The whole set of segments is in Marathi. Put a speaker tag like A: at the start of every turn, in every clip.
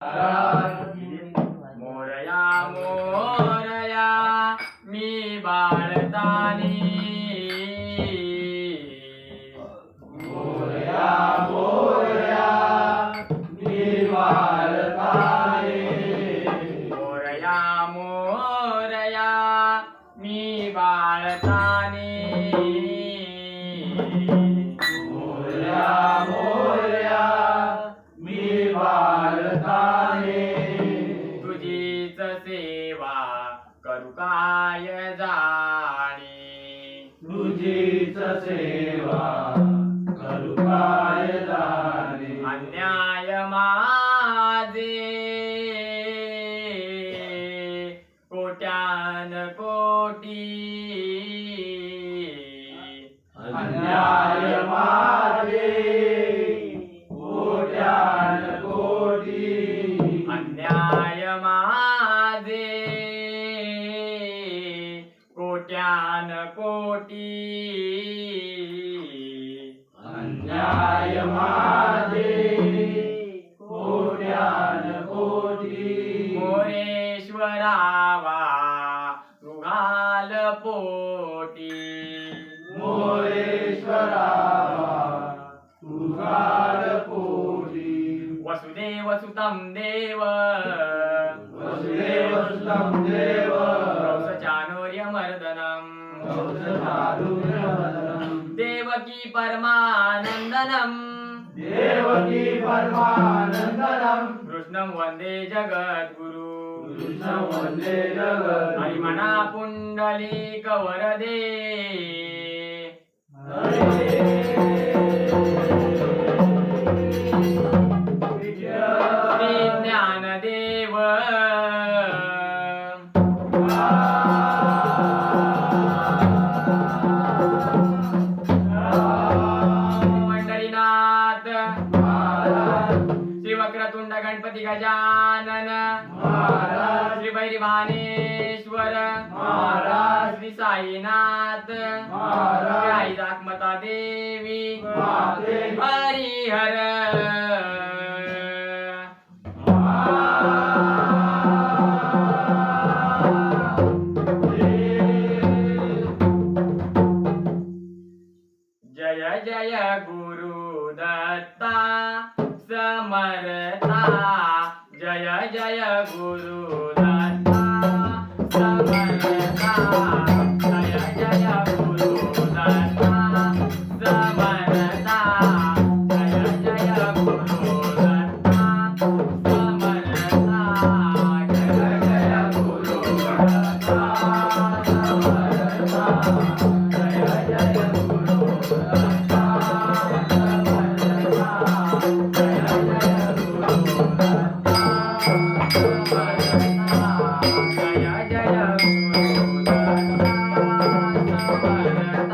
A: 来了啊 होती
B: अन्याय मागे
A: परमानन्दम्
B: देवकी
A: परमानन्दम्
B: कृष्णं वन्दे जगद्गुरु।
A: कृष्णं वन्दे जगद्
B: हरिमणा पुण्डलीक वरदे हरे। साईनाथ। जय जागमता देवी। हरिहर
C: Bye.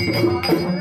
C: Thank you.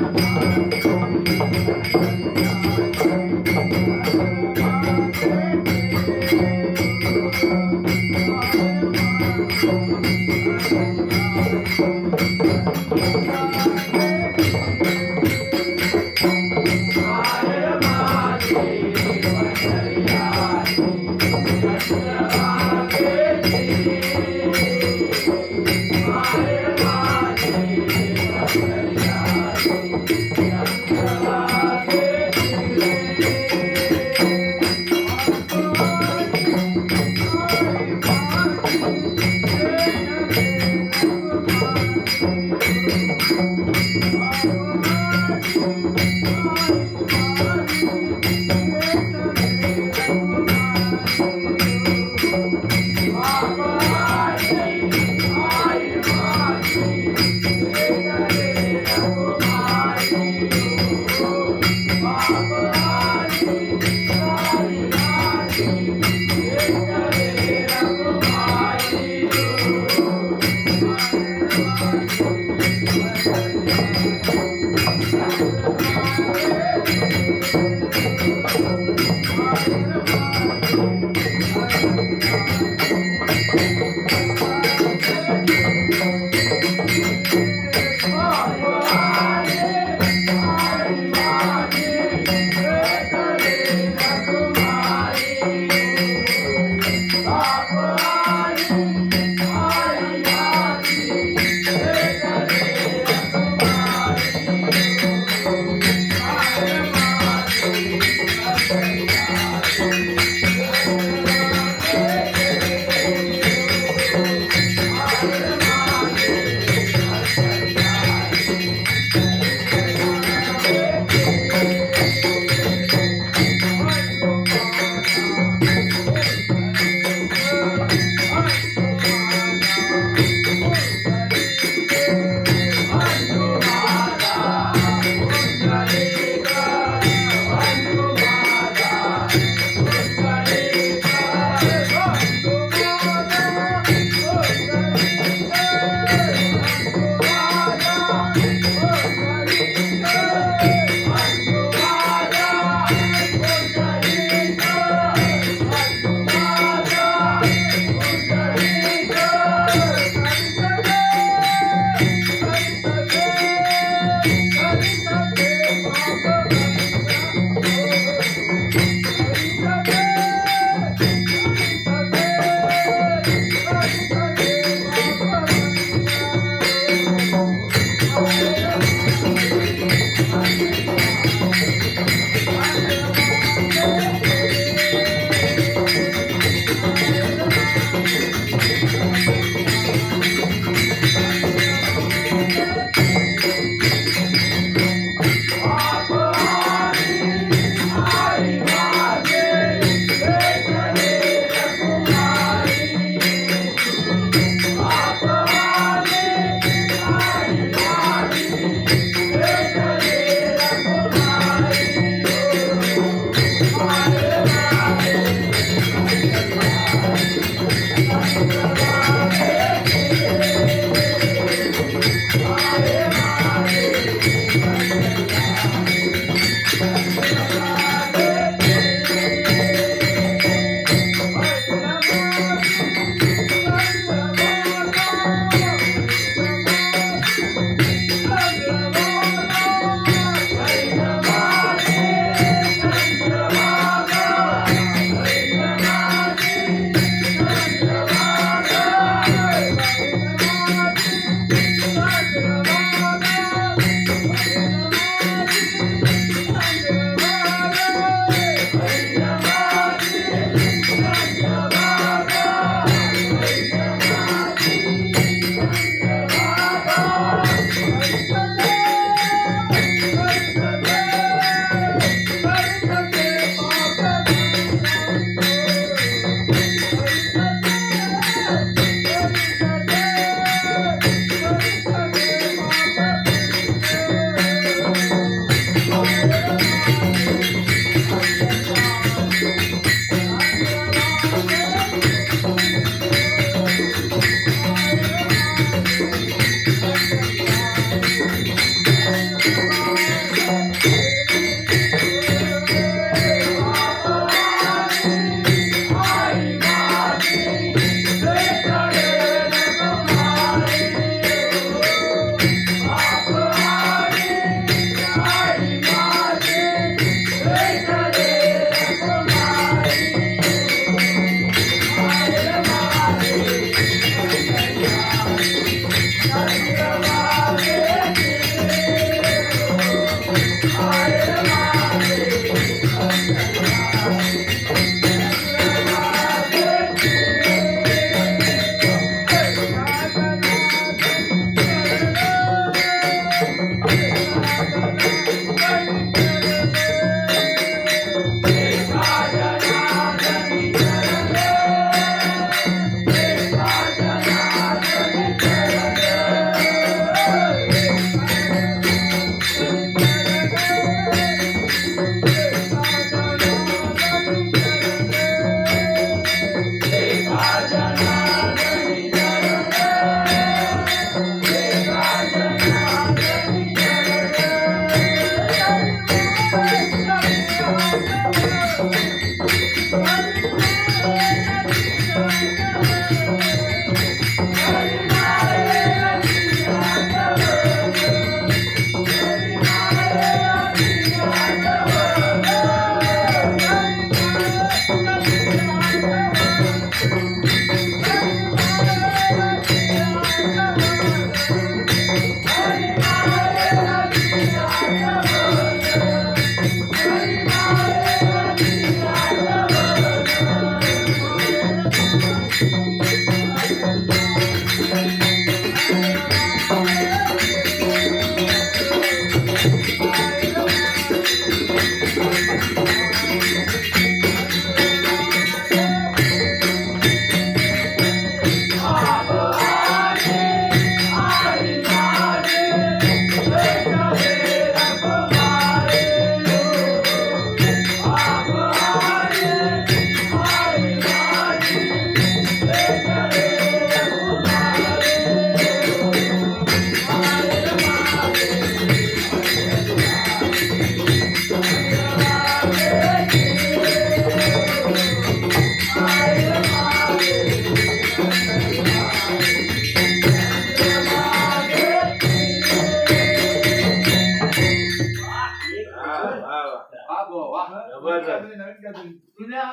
C: तुझ्या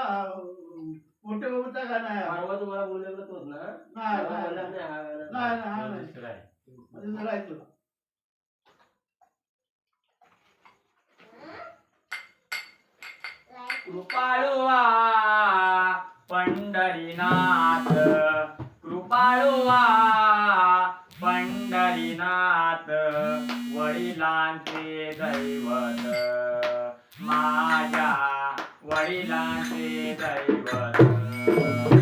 C: मोठे बाबूचा गाणं आहे
D: परवा तुम्हाला बोललेलं तोच ना
C: नाही,
D: परवा
C: नाही.
D: बोललात नाही हा गाणं.
C: नाही नाही हा नाही
B: दुसरा आहे.
C: दुसरा आहे तो.
B: कृपाळुवा पंढरीनाथ कृपाळुवा पंढरीनाथ वडिलांचे दैवत माझ्या वडिलांचे दैवत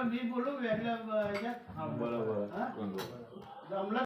C: मी बोलू वेगळ्या ह्याच्यात
D: बरोबर
C: हा?
D: गोवन बुवा.
C: जमलं